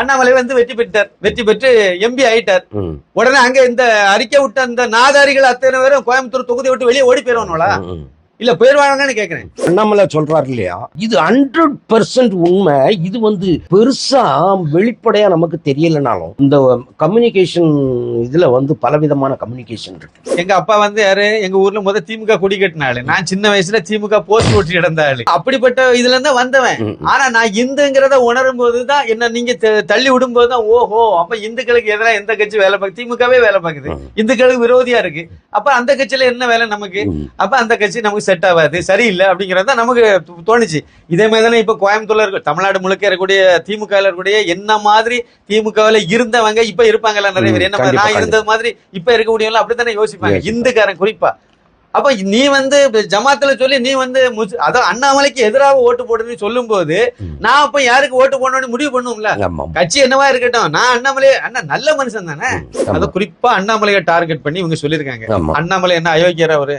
அண்ணாமலை வந்து வெற்றி பெற்றார். வெற்றி பெற்று எம்பி ஆயிட்டார். உடனே அங்க இந்த அறிக்கை விட்ட அந்த நாதாரிகள் அத்தனை பேரும் கோயம்புத்தூர் தொகுதி விட்டு வெளியே ஓடி போயிருவானுங்களா. இல்ல போயிருவாங்கன்னு கேக்குறேன். அண்ணாமலை சொல்றாரு இல்லையா? இது ஹண்ட்ரட் பெர்சன்ட் உண்மை. இது வந்து பெருசா வெளிப்படையா நமக்கு தெரியலனாலும் இந்த கம்யூனிகேஷன் இதுல வந்து பலவிதமான கம்யூனிகேஷன் இருக்கு. எங்க அப்பா வந்து யாரு? எங்க ஊர்ல முத திமுக கொடி கட்டின ஆளு நான் சின்ன வயசுல திமுக போஸ்ட் ஓட்டி கிடந்த ஆளு அப்படிப்பட்ட இதுல இருந்து வந்தவன். ஆனா நான் இந்துங்கிறத உணரும் போதுதான் என்ன நீங்க தள்ளி விடும் போதுதான் ஓஹோ அப்ப இந்துக்களுக்கு எதிராக எந்த கட்சி வேலை பார்க்கு திமுகவே வேலை பார்க்குது. இந்துக்களுக்கு விரோதியா இருக்கு. அப்ப அந்த கட்சியில என்ன வேலை நமக்கு. அப்ப அந்த கட்சி நமக்கு செட் ஆகாது சரியில்லை அப்படிங்கறது தான் நமக்கு தோணுச்சு. இதே மாதிரி தானே இப்ப கோயம்புத்தூர்ல இருக்க தமிழ்நாடு முழுக்க இருக்கக்கூடிய திமுக ல இருக்கக்கூடிய என்ன மாதிரி திமுகவில் இருந்தவங்க இப்ப இருப்பாங்கல்ல நிறைய பேர். என்ன நான் இருந்தது மாதிரி இப்ப இருக்கக்கூடியவங்க அப்படித்தானே யோசிப்பாங்க. யோசிப்பாங்க. இந்துக்காரன் குறிப்பா. அப்ப நீ வந்து ஜமாத்துல சொல்லி நீ வந்து அதான் அண்ணாமலைக்கு எதிராக ஓட்டு போடுன்னு சொல்லும் போது. நான் அப்ப யாருக்கு ஓட்டு போடணும்னு முடிவு பண்ணுவோம்ல? கட்சி என்னவா இருக்கட்டும். நான் அண்ணாமலை அண்ணா நல்ல மனுஷன் தானே. அத குறிப்பா அண்ணாமலையை டார்கெட் பண்ணி இவங்க சொல்லிருக்காங்க ஆமா. அண்ணாமலை என்ன அயோக்கியரா அவரு?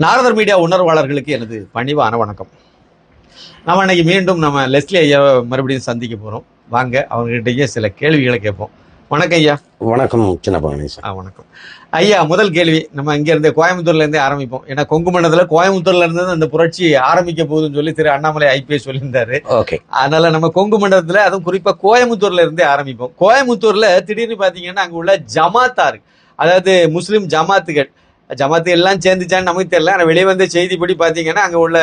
நாரதர் மீடியா உணர்வாளர்களுக்கு எனது பணிவான வணக்கம். நம்ம இன்னைக்கு மீண்டும் நம்ம லெஸ்லி ஐயாவை மறுபடியும் சந்திக்க போறோம். வாங்க அவங்ககிட்டயே சில கேள்விகளை கேட்போம். வணக்கம் ஐயா. வணக்கம் சின்ன ஆ வணக்கம். ஐயா முதல் கேள்வி நம்ம இங்க இருந்து கோயம்புத்தூர்ல இருந்தே ஆரம்பிப்போம். ஏன்னா கொங்கு மண்டலத்துல கோயம்புத்தூர்ல இருந்து தான் இந்த புரட்சி ஆரம்பிக்க போகுதுன்னு சொல்லி திரு அண்ணாமலை ஐபிஎஸ் சொல்லியிருந்தாரு. ஓகே. அதனால நம்ம கொங்கு மண்டலத்துல அதுவும் குறிப்பா கோயம்புத்தூர்ல இருந்தே ஆரம்பிப்போம். கோயம்புத்தூர்ல திடீர்னு பாத்தீங்கன்னா அங்க உள்ள ஜமாத்தா இருக்கு அதாவது முஸ்லிம் ஜமாத்துகள் ஜமாத்து எல்லாம் சேர்ந்துச்சான்னு நமக்கு தெரியல. ஆனா வெளியே வந்த செய்திப்படி பாத்தீங்கன்னா அங்க உள்ள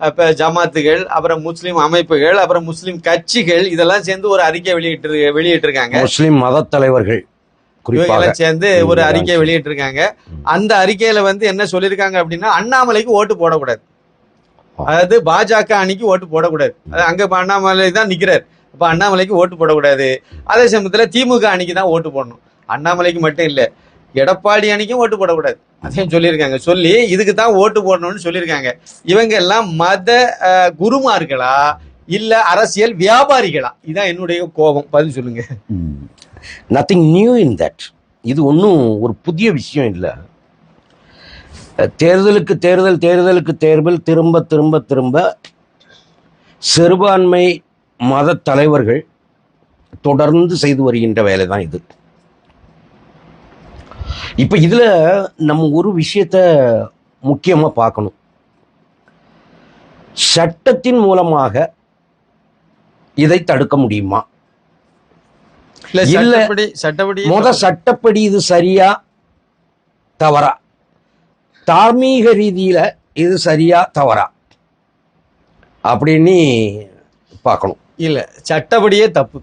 இப்ப ஜமாத்துகள் அப்புறம் முஸ்லிம் அமைப்புகள் அப்புறம் முஸ்லிம் கட்சிகள் இதெல்லாம் சேர்ந்து ஒரு அறிக்கை வெளியிட்டு வெளியிட்டிருக்காங்க. முஸ்லிம் மத தலைவர்கள் இவங்கெல்லாம் சேர்ந்து ஒரு ம், அறிக்கை சரி. வெளியிட்டிருக்காங்க. அந்த அறிக்கையில வந்து என்ன சொல்லியிருக்காங்க அப்படின்னா அண்ணாமலைக்கு ஓட்டு போடக்கூடாது. அதாவது பாஜக அணிக்கு ஓட்டு போடக்கூடாது. அது அங்க இப்ப அண்ணாமலை தான் நிக்கிறார். அப்ப அண்ணாமலைக்கு ஓட்டு போடக்கூடாது. அதே சமயத்துல திமுக அணிக்கு தான் ஓட்டு போடணும். அண்ணாமலைக்கு மட்டும் இல்ல. எடப்பாடி அணிக்கும் ஓட்டு போடக்கூடாது. அதையும் சொல்லியிருக்காங்க. சொல்லி இதுக்கு தான் ஓட்டு போடணும்னு சொல்லியிருக்காங்க. இவங்க எல்லாம் மத குருமார்களா இல்ல அரசியல் வியாபாரிகளா? இதான் என்னுடைய கோபம். பதில் சொல்லுங்க. நத்திங் நியூ இன் தட் இது ஒன்றும் ஒரு புதிய விஷயம் இல்லை. தேர்தலுக்கு தேர்தல் தேர்தலுக்கு தேர்தல் திரும்ப திரும்ப திரும்ப சிறுபான்மை மத தலைவர்கள் தொடர்ந்து செய்து வருகின்ற வேலை தான் இது. இப்போ இதில் நம்ம ஒரு விஷயத்த முக்கியமாக பார்க்கணும். சட்டத்தின் மூலமாக இதை தடுக்க முடியுமா? இல்ல சட்டப்படி முத சட்டப்படி இது சரியா தவறா? தார்மீக ரீதியில இது சரியா தவறா? அப்படின்னு பார்க்கணும். இல்ல சட்டப்படியே தப்பு.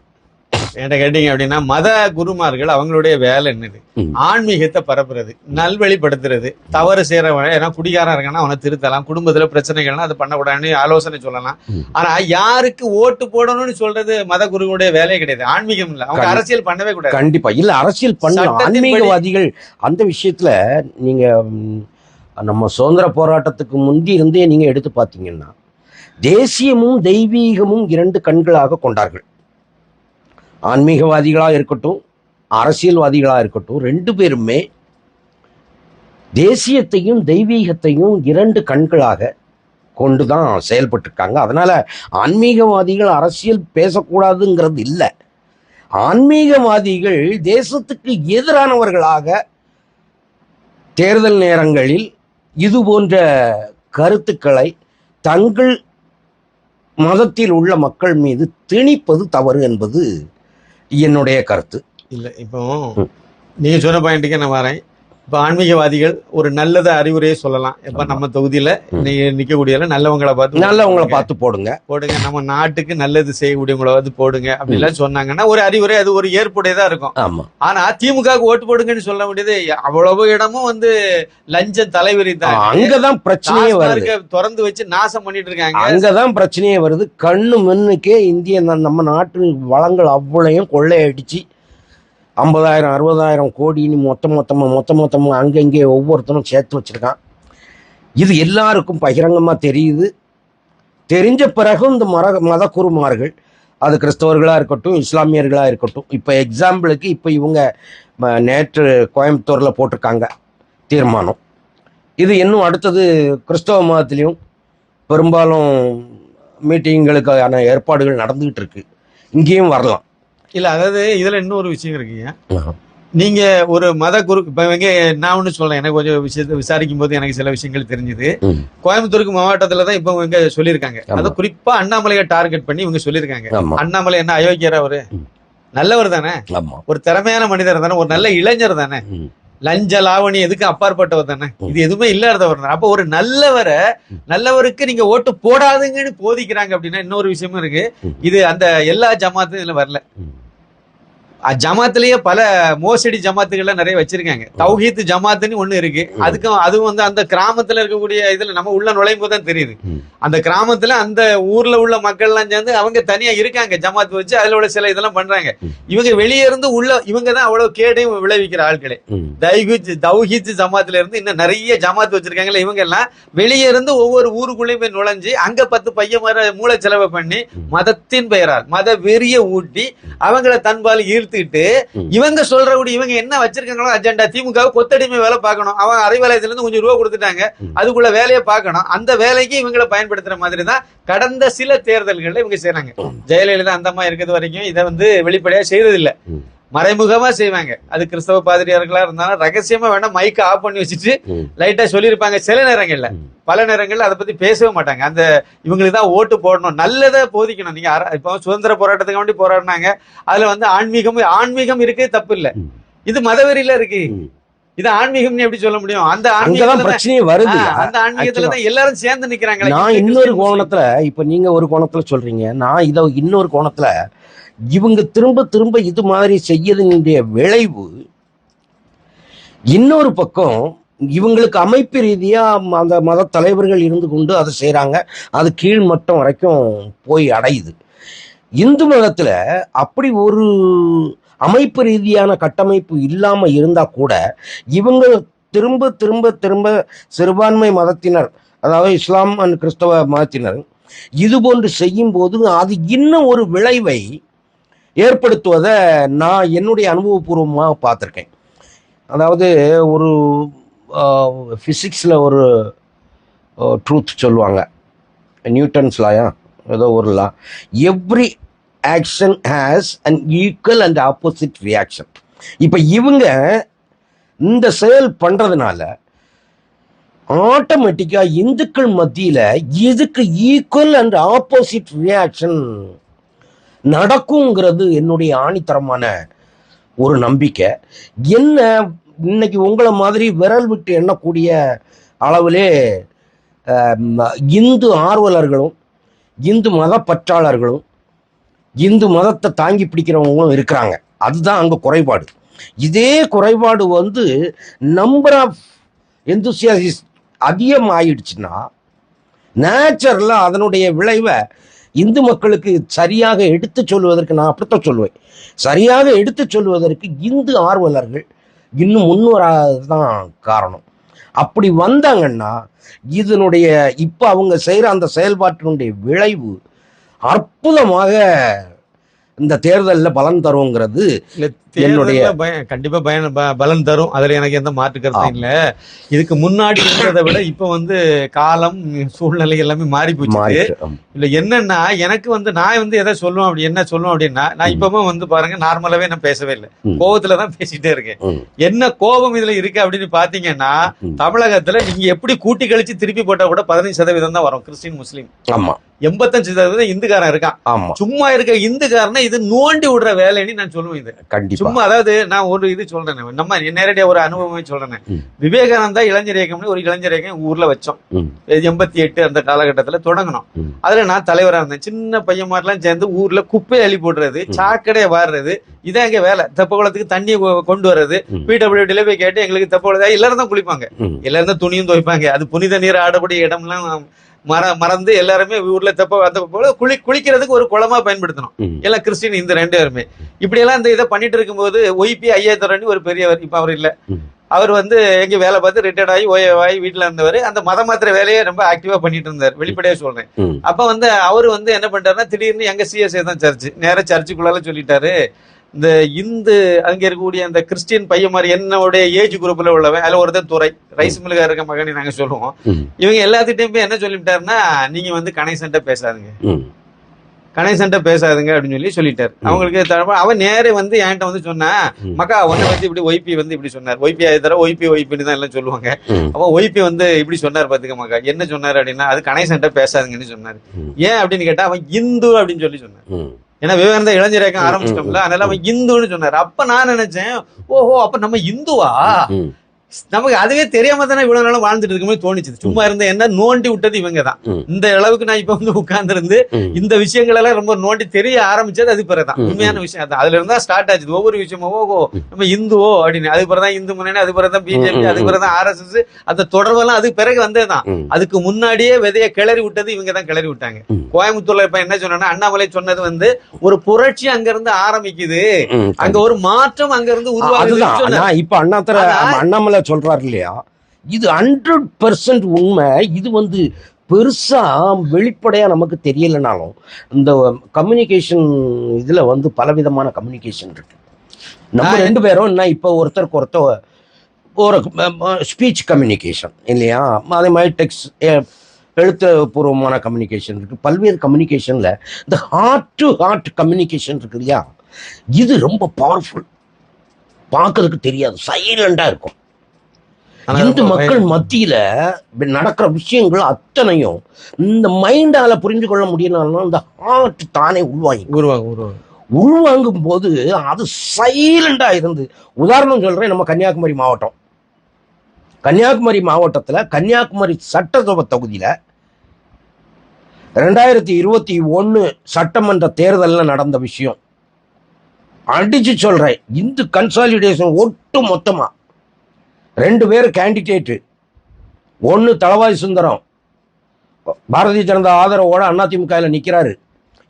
என்ன கேட்டீங்க அப்படின்னா மத குருமார்கள் அவங்களுடைய வேலை என்னது. ஆன்மீகத்தை பரப்புறது நல்வழிப்படுத்துறது தவறு செய்யறவன் ஏன்னா குடிகாரன் இருக்கானா அவனை திருத்தலாம் குடும்பத்துல பிரச்சனைகள்னா அது பண்ணக்கூடாதுன்னு ஆலோசனை சொல்லலாம். ஆனா யாருக்கு ஓட்டு போடணும்னு சொல்றது மத குருவுடைய வேலையே கிடையாது. ஆன்மீகம் இல்ல. அவங்க அரசியல் பண்ணவே கூடாது. கண்டிப்பா. இல்ல அரசியல் சட்டத்தின்படி- ஆன்மீகவாதிகள் அந்த விஷயத்துல நீங்க நம்ம சுதந்திர போராட்டத்துக்கு முந்தி இருந்தே நீங்க எடுத்து பார்த்தீங்கன்னா தேசியமும் தெய்வீகமும் இரண்டு கண்களாக கொண்டார்கள். ஆன்மீகவாதிகளாக இருக்கட்டும் அரசியல்வாதிகளாக இருக்கட்டும் ரெண்டு பேருமே தேசியத்தையும் தெய்வீகத்தையும் இரண்டு கண்களாக கொண்டு தான் செயல்பட்டிருக்காங்க. அதனால் ஆன்மீகவாதிகள் அரசியல் பேசக்கூடாதுங்கிறது இல்லை. ஆன்மீகவாதிகள் தேசத்துக்கு எதிரானவர்களாக தேர்தல் நேரங்களில் இது போன்ற கருத்துக்களை தங்கள் மதத்தில் உள்ள மக்கள் மீது திணிப்பது தவறு என்பது என்னுடைய கருத்து இல்ல இப்போ ம். நீங்க சொன்ன பாயிண்ட்டுக்கே நான் வரேன் இப்ப ஆன்மீகவாதிகள் ஒரு நல்லத அறிவுரையை சொல்லலாம். இப்ப நம்ம தொகுதியில இன்னைக்கு நிக்கக்கூடியல நல்லவங்களை பார்த்து நல்லவங்கள பார்த்து போடுங்க. போடுங்க. நம்ம நாட்டுக்கு நல்லது செய்யக்கூடியவங்கள வந்து போடுங்க அப்படிலாம் சொன்னாங்கன்னா ஒரு அறிவுரை அது ஒரு ஏற்புடையதா இருக்கும். ஆனா திமுகவுக்கு ஓட்டு போடுங்கன்னு சொல்ல முடியாது அவ்வளவு இடமும் வந்து லஞ்சம் தலைவரி தான். அங்கதான் பிரச்சனையே வருது. திறந்து வச்சு நாசம் பண்ணிட்டு இருக்காங்க. அங்கதான் பிரச்சனையே வருது. கண்ணு முன்னுக்கே இந்திய நம்ம நாட்டு வளங்கள் அவ்வளையும் கொள்ளையடிச்சு. ஐம்பதாயிரம் அறுபதாயிரம் கோடின்னு மொத்த மொத்தமாக மொத்த மொத்தமாக அங்கங்கே ஒவ்வொருத்தரும் சேர்த்து வச்சுருக்கான். இது எல்லாருக்கும் பகிரங்கமாக தெரியுது. தெரிஞ்ச பிறகு இந்த மர மத குருமார்கள் அது கிறிஸ்தவர்களாக இருக்கட்டும் இஸ்லாமியர்களாக இருக்கட்டும் இப்போ எக்ஸாம்பிளுக்கு இப்போ இவங்க ம, நேற்று கோயம்புத்தூரில் போட்டிருக்காங்க தீர்மானம். இது இன்னும் அடுத்தது கிறிஸ்தவ மதத்துலேயும் பெரும்பாலும் மீட்டிங்களுக்கான ஏற்பாடுகள் நடந்துக்கிட்டு இருக்கு. இங்கேயும் வரலாம். இல்ல அதாவது இதுல இன்னொரு விஷயம் இருக்குங்க. நீங்க ஒரு மத குரு இப்ப இவங்க நான் ஒண்ணு சொல்றேன் எனக்கு கொஞ்சம் விஷயத்தை விசாரிக்கும் போது எனக்கு சில விஷயங்கள் தெரிஞ்சுது. கோயம்புத்தூருக்கு மாவட்டத்துல தான் இப்ப இவங்க சொல்லியிருக்காங்க. அது குறிப்பா அண்ணாமலையை டார்கெட் பண்ணி இவங்க சொல்லியிருக்காங்க. அண்ணாமலை என்ன அயோக்கியரா அவரு. நல்லவர் தானே? ஒரு திறமையான மனிதர் தானே? ஒரு நல்ல இளைஞர் தானே. லஞ்ச லாவணி எதுக்கு அப்பாற்பட்டவர் தானே. இது எதுவுமே இல்லாதவர் அப்ப ஒரு நல்லவரை நல்லவருக்கு நீங்க ஓட்டு போடாதுங்கன்னு போதிக்கிறாங்க அப்படின்னா இன்னொரு விஷயமும் இருக்கு. இது அந்த எல்லா ஜமாத்தும் இதுல வரல. ஜமாத்துலயே பல மோசடி ஜமாத்துகள்லாம் நிறைய வச்சிருக்காங்க தௌஹீத் ஜமாத்துன்னு ஒண்ணு இருக்கு. அதுக்கும் அதுவும் வந்து அந்த கிராமத்துல இருக்கக்கூடிய இதுல நம்ம உள்ள நுழையும் போது தான் தெரியுது. அந்த கிராமத்துல அந்த ஊர்ல உள்ள மக்கள் எல்லாம் சேர்ந்து அவங்க தனியா இருக்காங்க ஜமாத் வச்சு அதுல உள்ள சில இதெல்லாம் பண்றாங்க. இவங்க வெளியே இருந்து உள்ள இவங்க தான் அவ்வளவு கேடையும் விளைவிக்கிற ஆட்களே ம். தைகுத் தௌஹீத் ஜமாத்துல இருந்து இன்னும் நிறைய ஜமாத் வச்சிருக்காங்கல்ல இவங்க எல்லாம் வெளியே இருந்து ஒவ்வொரு ஊருக்குள்ளேயும் போய் நுழைஞ்சு அங்க பத்து பையன் மர மூளை செலவு பண்ணி. மதத்தின் பெயரால் மத வெறிய ஊட்டி அவங்கள தன்பால் ஈர்த்துக்கிட்டு ம். இவங்க சொல்றபடி இவங்க என்ன வச்சிருக்காங்களோ அஜெண்டா திமுக கொத்தடிமை வேலை பார்க்கணும் அவன் அறிவாலயத்துல இருந்து கொஞ்சம் ரூபா கொடுத்துட்டாங்க. அதுக்குள்ள வேலையை பார்க்கணும் அந்த வேலைக்கு இவங்களை பயன்படுத்துற மாதிரி தான் கடந்த சில தேர்தல்கள்ல இவங்க செய்றாங்க ம். ஜெயலலிதா அந்த மாதிரி இருக்கிறது வரைக்கும் இதை வந்து வெளிப்படையா செய்ததில்லை ம். மறைமுகமா செய்வாங்க. அது கிறிஸ்தவ பாதிரியார்களா இருந்தாலும் ரகசியமா வேணா மைக்க ஆஃப் பண்ணி வச்சுட்டு. லைட்டா சொல்லியிருப்பாங்க. சில நேரங்கள்ல. பல நேரங்கள்ல அதை பத்தி பேசவே மாட்டாங்க. அந்த இவங்களுக்கு தான் ஓட்டு போடணும். நல்லதை போதிக்கணும். நீங்க இப்போ சுதந்திர போராட்டத்துக்கு வேண்டி போராடினாங்க. அதுல வந்து ஆன்மீகம் ஆன்மீகம் இருக்கே தப்பு இல்ல. இது மதவெறியில இருக்கு. இது ஆன்மீகம்னு எப்படி சொல்ல முடியும்? அந்த அங்கதான் தான்- பிரச்சனையே வருது. அந்த ஆன்மீகத்துல தான் எல்லாரும் சேர்ந்து நிக்கிறாங்களே நான் இன்னொரு கோணத்துல இப்ப நீங்க ஒரு கோணத்துல சொல்றீங்க. நான் இத இன்னொரு கோணத்துல இவங்க திரும்ப திரும்ப இது மாதிரி செய்யறதுடைய விளைவு இன்னொரு பக்கம் இவங்களுக்கு அமைப்பு ரீதியாக அந்த மத தலைவர்கள் இருந்து கொண்டு அதை செய்கிறாங்க அது கீழ் மட்டம் வரைக்கும் போய் அடையுது. இந்து மதத்தில் அப்படி ஒரு அமைப்பு ரீதியான கட்டமைப்பு இல்லாமல் இருந்தால் கூட இவங்க திரும்ப திரும்ப திரும்ப சிறுபான்மை மதத்தினர் அதாவது இஸ்லாம் அண்ட் கிறிஸ்தவ மதத்தினர் இது போன்று செய்யும் போது அது இன்னும் ஒரு விளைவை ஏற்படுத்துவதை நான் என்னுடைய அனுபவபூர்வமாக பார்த்துருக்கேன். அதாவது ஒரு ஃபிசிக்ஸில் ஒரு ட்ரூத் சொல்லுவாங்க. நியூட்டன்ஸ் லாயா ஏதோ ஒரு law every action has and equal and opposite reaction இப்போ இவங்க இந்த செயல் பண்ணுறதுனால ஆட்டோமேட்டிக்காக இந்துக்கள் மத்தியில் இதுக்கு ஈக்குவல் அண்ட் ஆப்போசிட் ரியாக்ஷன் நடக்குங்கிறது என்னுடைய ஆணித்தரமான ஒரு நம்பிக்கை. என்ன இன்னைக்கு உங்களை மாதிரி விரல் விட்டு எண்ணக்கூடிய அளவிலே இந்து ஆர்வலர்களும் இந்து மத பற்றாளர்களும் இந்து மதத்தை தாங்கி பிடிக்கிறவங்களும் இருக்கிறாங்க. அதுதான் அங்கே குறைபாடு. இதே குறைபாடு வந்து நம்பர் ஆஃப் எந்தூசியாசிஸ் அதிகம் ஆயிடுச்சுன்னா நேச்சுரலாக அதனுடைய விளைவை இந்து மக்களுக்கு சரியாக எடுத்து சொல்வதற்கு நான் அப்படித்தான் சொல்லுவேன். சரியாக எடுத்து சொல்வதற்கு இந்து ஆர்வலர்கள் இன்னும் முன்வராததான் காரணம். அப்படி வந்தாங்கன்னா இதனுடைய இப்போ அவங்க செய்கிற அந்த செயல்பாட்டினுடைய விளைவு அற்புதமாக இந்த தேர்தலில் பலன் தருங்கிறது என்னுடைய- கண்டிப்பா பயன் பலன் தரும். அதுல எனக்கு எந்த மாற்று கருத்தும் இல்ல. இதுக்கு முன்னாடி இருந்ததை விட இப்ப வந்து காலம் சூழ்நிலை எல்லாமே மாறி போச்சு. இல்ல என்னன்னா எனக்கு வந்து நான் வந்து எதை சொல்லுவேன் அப்படி என்ன சொல்லுவேன் அப்படின்னா நான் இப்பவும் வந்து பாருங்க நார்மலாவே நான் பேசவே இல்லை. ம். கோவத்துல தான் பேசிட்டே இருக்கேன். என்ன கோபம் இதுல இருக்கு அப்படின்னு பாத்தீங்கன்னா. தமிழகத்துல நீங்க எப்படி கூட்டி கழிச்சு திருப்பி போட்டா கூட பதினஞ்சு சதவீதம் தான் வரும் கிறிஸ்டின் முஸ்லீம். ஆமா. எண்பத்தஞ்சு சதவீதம் இந்துக்காரன் இருக்கான். ஆமா. சும்மா இருக்க இந்துக்காரனை இது நோண்டி விடுற வேலைன்னு நான் சொல்லுவேன் இது. கண்டிப்பா. சும்மா அதாவது நான் ஒரு இது சொல்றேன் நம்ம நேரடியா ஒரு அனுபவமே சொல்றேன். விவேகானந்தா இளைஞர் இயக்கம்னு ஒரு இளைஞர் இயக்கம் ஊர்ல வச்சோம். எண்பத்தி எட்டு அந்த காலகட்டத்துல தொடங்கணும். அதுல நான் தலைவரா இருந்தேன். சின்ன பையன் மாதிரிலாம் சேர்ந்து ஊர்ல குப்பை அள்ளி போடுறது சாக்கடையை வாடுறது இதான் எங்க வேலை. தெப்பகுளத்துக்கு தண்ணி கொ- கொண்டு வர்றது. பிடபிள்யூடில போய் கேட்டு எங்களுக்கு தெப்பகுளம் எல்லாரும் தான் குளிப்பாங்க. எல்லாரும் தான் துணியும் துவைப்பாங்க. அது புனித நீர் ஆடக்கூடிய இடம்லாம் மற மறந்து எல்லாருமே ஊர்ல தெப்ப அந்த குளி குளிக்கிறதுக்கு ஒரு குளமா பயன்படுத்தணும். எல்லாம் கிறிஸ்டின் இந்த ரெண்டு பேருமே இப்படி எல்லாம் இந்த இதை பண்ணிட்டு இருக்கும்போது ஒய்பி ஐயாத்துறன்னு ஒரு பெரியவர் இப்ப அவர் இல்ல. அவர் வந்து எங்க வேலை பார்த்து ரிட்டையர்ட் ஆகி ஓய்வு ஆகி வீட்டுல இருந்தவர். அந்த மத மாத்திர வேலையை ரொம்ப ஆக்டிவா பண்ணிட்டு இருந்தார். வெளிப்படையா சொல்றேன். அப்ப வந்து அவர் வந்து என்ன பண்ணிட்டாருன்னா திடீர்னு எங்க சிஎஸ்ஐ தான் சர்ச் நேரா சர்ச்சுக்குள்ளால சொல்லிட்டாரு. இந்த இந்து அங்க இருக்கக்கூடிய அந்த கிறிஸ்டியன் பையன் மாதிரி என்னுடைய ஏஜ் குரூப்ல உள்ளவன் அதுல ஒருத்தன் துறை ரைஸ் மில்லுகா இருக்க மகனி நாங்க சொல்லுவோம். இவங்க எல்லாத்திட்டையும் போய் என்ன சொல்லிவிட்டாருன்னா நீங்க வந்து கணேசன்ட்ட பேசாதுங்க. கணேசன்ட்ட பேசாதுங்க அப்படின்னு சொல்லி சொல்லிட்டாரு அவங்களுக்கு அவன் நேரே வந்து என்கிட்ட வந்து சொன்னா. மக்கா உன்னை பத்தி இப்படி ஒய்பி வந்து இப்படி சொன்னார் ஒய்பி தர ஒய்பி ஒய்பின்னு தான் எல்லாம் சொல்லுவாங்க. அவன் ஒய்பி வந்து இப்படி சொன்னார் பாத்துக்க மக்கா என்ன சொன்னாரு அப்படின்னா அது கணேசன்ட்ட பேசாதுங்கன்னு சொன்னாரு. ஏன் அப்படின்னு கேட்டா அவன் இந்து அப்படின்னு சொல்லி சொன்னான் ம். ஏன்னா விவேகானந்த இளைஞர் இயக்கம் ஆரம்பிச்சிட்டோம்ல அதனால அவன் இந்துன்னு சொன்னாரு. அப்ப நான் நினைச்சேன் ஓஹோ அப்ப நம்ம இந்துவா. நமக்கு அதுவே தெரியாம தானே இவ்வளவு நாளும் வாழ்ந்துட்டு இருக்கும்போது தோணுச்சு. சும்மா இருந்த என்ன நோண்டி விட்டது இவங்க தான். இந்த அளவுக்கு நான் இப்ப வந்து உட்கார்ந்து. இந்த விஷயங்கள் எல்லாம் ரொம்ப நோண்டி தெரிய ஆரம்பிச்சது அது பிறகுதான். உண்மையான விஷயம் அதான். அதுல இருந்தா ஸ்டார்ட் ஆச்சு ஒவ்வொரு விஷயமும் ஓஹோ நம்ம இந்துவோ அப்படின்னு. அது பிறகுதான் இந்து முன்னணி அது பிறகுதான் பிஜேபி அது ம். பிறகுதான் ஆர்எஸ்எஸ் அந்த தொடர்பெல்லாம் அதுக்கு பிறகு வந்ததுதான். அதுக்கு முன்னாடியே விதைய கிளறி விட்டது இவங்க தான் கிளறி விட்டாங்க. கோயம்புத்தூர்ல இப்ப என்ன சொன்னா அண்ணாமலை சொன்னது வந்து ஒரு புரட்சி அங்க இருந்து ஆரம்பிக்குது. அங்க ஒரு மாற்றம் அங்க இருந்து உருவாகுது நான் இப்ப அண்ணாமலை சொல்றாரு இல்லையா? இது ஹண்ட்ரட் பெர்சன்ட் உண்மை. இது வந்து பெருசா வெளிப்படையா நமக்கு தெரியலனாலும் இந்த கம்யூனிகேஷன் இதுல வந்து பலவிதமான கம்யூனிகேஷன் இருக்கு. நம்ம ரெண்டு பேரும் என்ன இப்ப ஒருத்தருக்கு ஒருத்தர் ஒரு ஸ்பீச் கம்யூனிகேஷன் இல்லையா? அதே மாதிரி டெக்ஸ்ட் எழுத்துப்பூர்வமான கம்யூனிகேஷன் இருக்கு. பல்வேறு கம்யூனிகேஷன்ல இந்த ஹார்ட் டு ஹார்ட் கம்யூனிகேஷன் இருக்கு இல்லையா? இது ரொம்ப பவர்ஃபுல் பார்க்கறதுக்கு தெரியாது. சைலண்டா இருக்கும். இந்து மக்கள் மத்தியில நடக்கிற விஷயங்கள் அத்தனையும் இந்த மைண்டால புரிஞ்சு கொள்ள முடியலன்னா இந்த ஹார்ட் தானே உள்வாங்கி உருவாகும் உள்வாங்கும் போது அது சைலண்டா இருந்து உதாரணம் சொல்றேன் நம்ம கன்னியாகுமரி மாவட்டம். கன்னியாகுமரி மாவட்டத்துல கன்னியாகுமரி சட்டசபை தொகுதியில ரெண்டாயிரத்தி இருபத்தி ஒன்னு சட்டமன்ற தேர்தல்ல நடந்த விஷயம். அடிச்சு சொல்றேன் இந்து கன்சாலிடேஷன் ஒட்டு மொத்தமா ரெண்டு பேர் கேண்டிடேட்டு ஒன்னு தளவாய் சுந்தரம். பாரதிய ஜனதா ஆதரவோட அதிமுக நிக்கிறாரு.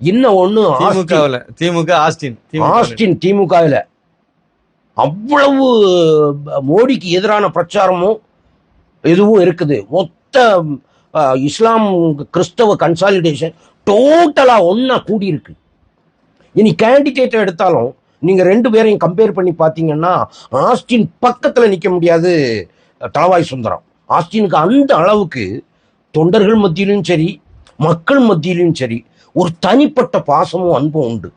இன்னும் ஒன்னு ஆஸ்டின். திமுகவுல திமுக ஆஸ்டின். ஆஸ்டின் திமுகவில். அவ்வளவு மோடிக்கு எதிரான பிரச்சாரமும் இதுவும் இருக்குது. மொத்த இஸ்லாம் கிறிஸ்தவ கன்சாலிடேஷன் டோட்டலா ஒண்ணா கூடி இருக்கு இனி கேண்டிடேட் எடுத்தாலும் நீங்க ரெண்டு பேரையும் கம்பேர் பண்ணி பார்த்தீங்கன்னா ஆஸ்டின் பக்கத்துல நிக்க முடியாது தளவாய் சுந்தரம். ஆஸ்டினுக்கு அந்த அளவுக்கு தொண்டர்கள் மத்தியிலும் சரி மக்கள் மத்தியிலும் சரி ஒரு தனிப்பட்ட பாசமும் அன்பும் உண்டு.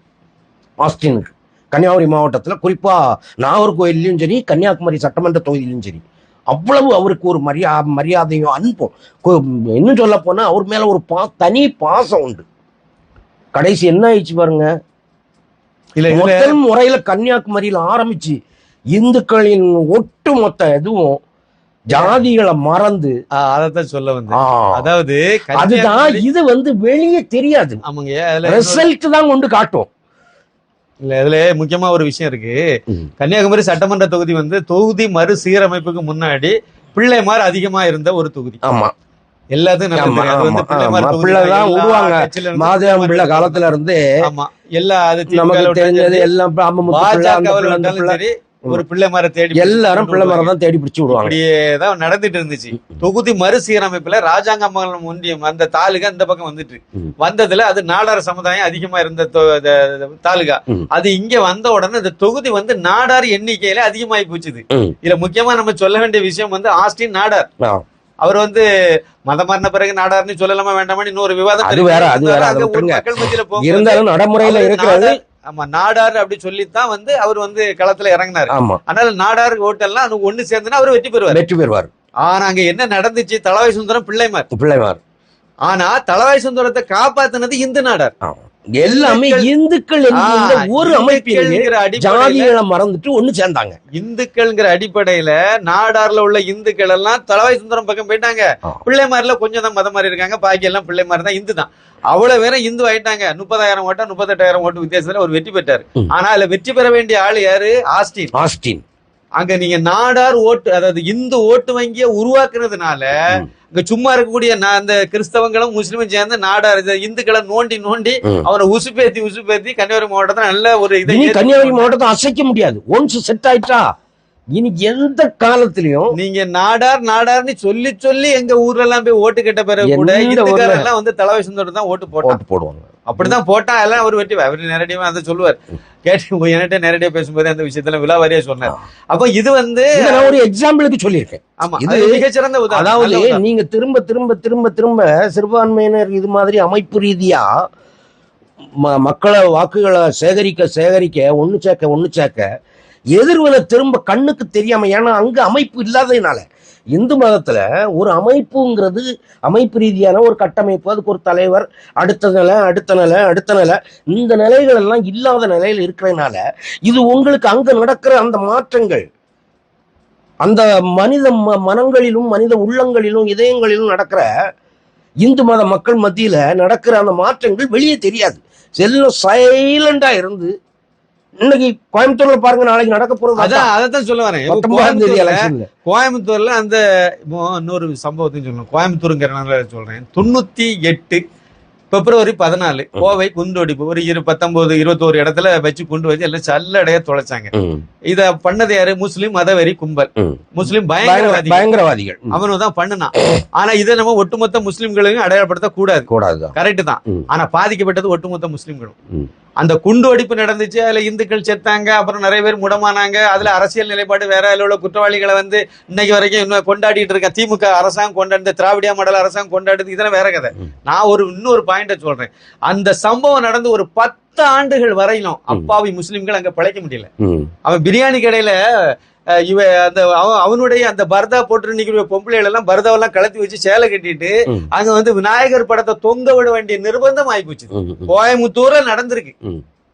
ஆஸ்டினுக்கு. கன்னியாகுமரி மாவட்டத்தில் குறிப்பாக நாகர்கோயிலையும் சரி கன்னியாகுமரி சட்டமன்ற தொகுதியிலும் சரி அவ்வளவு அவருக்கு ஒரு மரியா மரியாதையும் அன்பும். இன்னும் சொல்ல போனால் அவர் மேலே ஒரு பா தனி பாசம் உண்டு. கடைசி என்ன ஆயிடுச்சு பாருங்க இல்ல முதல் முறையில கன்னியாகுமரியில ஆரம்பிச்சு இந்துக்களின் ஒட்டு மொத்த இதுவும் ஜாதிகளை மறந்து ஆ, அதத்தான் சொல்ல வந்தேன். ஆ, அதாவது அதுதான் இது வந்து வெளியே தெரியாது. ஆமாங்க ரிசல்ட் தான் கொண்டு காட்டும். இல்ல இதுல முக்கியமா ஒரு விஷயம் இருக்கு. கன்னியாகுமரி சட்டமன்ற தொகுதி வந்து தொகுதி மறு சீரமைப்புக்கு முன்னாடி பிள்ளைமார் அதிகமா இருந்த ஒரு தொகுதி. ஆமா. எல்லாத்துக்கும் நல்லா ஆமா, தெரியும். அது வந்து ஆமா, பிள்ளைமார் ஆமா. தொகுதி பிள்ளை தான். தான் எல்லா விடுவாங்க. கட்சியில இருந்து மாதேவன் பிள்ளை பிள்ளைமார் காலத்துல இருந்தே எல்லா நமக்கு தெரிஞ்சது எல்லாம். சரி ஒரு பிள்ளைமாரை தேடி எல்லாரும் பிள்ளை கொண்டு மரம் தான் தேடி பிடிச்சு விடுவாங்க நடந்துட்டு இருந்துச்சு தொகுதி மறுசீரமைப்புல ராஜாங்கமங்கலம் ஒன்றியம் அந்த தாலுகா இந்த பக்கம் வந்துட்டு. வந்ததுல அது நாடார் சமுதாயம் அதிகமா இருந்த தாலுகா. அது இங்க வந்த உடனே இந்த தொகுதி வந்து நாடார் எண்ணிக்கையில அதிகமாகி போச்சுது ம். இதுல முக்கியமா நம்ம சொல்ல வேண்டிய விஷயம் வந்து ஆஸ்டின் நாடார். அவர் வந்து மதம் மாறின பிறகு நாடார்னு சொல்லலாமா வேண்டாமா இன்னொரு விவாதம் அது வேற, அது வேற. மக்கள் மத்தியில இருந்தாலும் நடைமுறையில இருக்கிறது ஆமா நாடார் அப்படி சொல்லித்தான் வந்து அவர் வந்து களத்துல இறங்கினாரு. ஆமா. அதனால நாடார் ஓட்டெல்லாம் அது ஒண்ணு சேர்ந்துன்னா அவர் வெற்றி பெறுவார். வெற்றி பெறுவார். ஆனா அங்க என்ன நடந்துச்சு? தலவாய் சுந்தரம் பிள்ளைமார். பிள்ளைமார். ஆனா தலவாய் சுந்தரத்தை காப்பாத்துனது இந்து நாடார். எல்லாமே இந்துக்கள்- ஒரு அமைப்பிலே ஜாதிகளை மறந்துட்டு ஒண்ணு சேர்ந்தாங்க. இந்துக்கள்ங்கிற அடிப்படையில நாடார்ல உள்ள இந்துக்கள் எல்லாம் தலவாய் சுந்தரம் பக்கம் போயிட்டாங்க. பிள்ளைமாரில கொஞ்சம் தான் மதம் மாறி இருக்காங்க. பாக்கி எல்லாம் பிள்ளைமாரி தான் இந்து தான் அவ்வளவு பேரும் இந்து ஆயிட்டாங்க. முப்பதாயிரம் ஓட்டா முப்பத்தெட்டாயிரம் ஓட்டு வித்தியாசத்துல ஒரு வெற்றி பெற்றாரு. ஆனா அதுல வெற்றி பெற வேண்டிய ஆளு யாரு? ஆஸ்டின். ஆஸ்டின். அங்க நீங்க நாடார் ஓட்டு அதாவது இந்து ஓட்டு வங்கிய உருவாக்குனதுனால. இங்க சும்மா இருக்கக்கூடிய நான் அந்த கிறிஸ்தவங்களும் முஸ்லிமும் சேர்ந்து நாடார் இந்துக்களை நோண்டி நோண்டி. அவனை உசுப்பேத்தி உசுப்பேத்தி கன்னியாகுமரி மாவட்டத்துல நல்ல ஒரு இதை கன்னியாகுமரி மாவட்டத்தை அசைக்க முடியாது ஒன்ஸ் செட் ஆயிட்டா இனி எந்த காலத்திலயும் நீங்க நாடார் நாடார்னு சொல்லி சொல்லி எங்க ஊர்ல எல்லாம் போய் ஓட்டு கட்ட பிறகு கூட? எல்லாம் வந்து தலைவை சுந்தரம் தான் ஓட்டு ஓட்டு போடுவாங்க அப்படிதான் போட்டா எல்லாம் அவர் வெட்டி அவர் நேரடியா அதை சொல்லுவார். கேட்டு என்கிட்ட நேரடியா பேசும்போது அந்த விஷயத்துல விலாவாரியா சொன்னார். அப்ப இது வந்து நான் ஒரு எக்ஸாம்பிளுக்கு சொல்லியிருக்கேன். ஆமா இது- மிகச்சிறந்த அதாவது. நீங்க திரும்ப திரும்ப திரும்ப திரும்ப சிறுபான்மையினர் இது மாதிரி அமைப்பு ரீதியா மக்களை வாக்குகளை சேகரிக்க சேகரிக்க ஒண்ணு சேர்க்க ஒண்ணு சேர்க்க எதிர்வினை திரும்ப கண்ணுக்கு தெரியாம ஏன்னா அங்க அமைப்பு இல்லாததுனால இந்து மதத்துல ஒரு அமைப்புங்கிறது அமைப்பு ரீதியான ஒரு கட்டமைப்பு அதுக்கு ஒரு தலைவர் அடுத்த நிலை அடுத்த நிலை அடுத்த நிலை. இந்த நிலைகள் எல்லாம் இல்லாத நிலையில இருக்கிறதுனால இது உங்களுக்கு அங்க நடக்கிற அந்த மாற்றங்கள் அந்த மனித ம- மனங்களிலும் மனித உள்ளங்களிலும் இதயங்களிலும் நடக்கிற இந்து மத மக்கள் மத்தியில நடக்கிற அந்த மாற்றங்கள் வெளியே தெரியாது. செல்லும் சைலண்டா இருந்து இன்னைக்கு கோயம்புத்தூர்ல பாருங்க நாளைக்கு நடக்க போறது அதான் அதான். சொல்ல வரேன். கோயம்புத்தூர்ல அந்த இன்னொரு சம்பவத்தையும் சொல்லணும். கோயம்புத்தூருங்கிறனால சொல்றேன். தொண்ணூத்தி எட்டு பிப்ரவரி பதினாலு கோவை குண்டோடிப்பு. ஒரு இரு பத்தொன்பது இருபத்தோரு இடத்துல வச்சு கொண்டு வச்சு எல்லாம் சல்லடைய தொலைச்சாங்க. இத பண்ணது யாரு? முஸ்லீம் மதவெறி கும்பல். முஸ்லீம் பயங்கர- பயங்கரவாதி பயங்கரவாதிகள். அவனு தான் பண்ணுனான் ஆனா இதை நம்ம ஒட்டுமொத்த முஸ்லிம்களையும் அடையாளப்படுத்த கூடாது கூடாதுதான். கரெக்ட் தான். ஆனா பாதிக்கப்பட்டது ஒட்டுமொத்த முஸ்லிம்களும். அந்த குண்டு வெடிப்பு நடந்துச்சு அதுல இந்துக்கள் செத்தாங்க அப்புறம் நிறைய பேர் முடமானாங்க. அதுல அரசியல் நிலைப்பாடு வேற அதுல உள்ள குற்றவாளிகளை வந்து இன்னைக்கு வரைக்கும் இன்னும் கொண்டாடிட்டு இருக்க திமுக அரசாங்கம் கொண்டாடுது திராவிடியா மாடல் அரசாங்கம் கொண்டாடுது இதெல்லாம் வேற கதை. நான் ஒரு இன்னொரு பாயிண்ட சொல்றேன். அந்த சம்பவம் நடந்து ஒரு பத்து ஆண்டுகள் வரையிலும் அப்பாவி முஸ்லிம்கள் அங்க பிழைக்க முடியல அவன் பிரியாணி கடையில இவ அந்த அவன் அவனுடைய அந்த பர்தா போட்டு நிக்கிற பொம்பளைகள் எல்லாம் பர்தாவெல்லாம் கலத்தி வச்சு சேலை கட்டிட்டு. அங்க வந்து விநாயகர் படத்தை தொங்க விட வேண்டிய நிர்பந்தம் ஆயிப்போச்சு ம், ம். கோயம்புத்தூர்ல நடந்திருக்கு.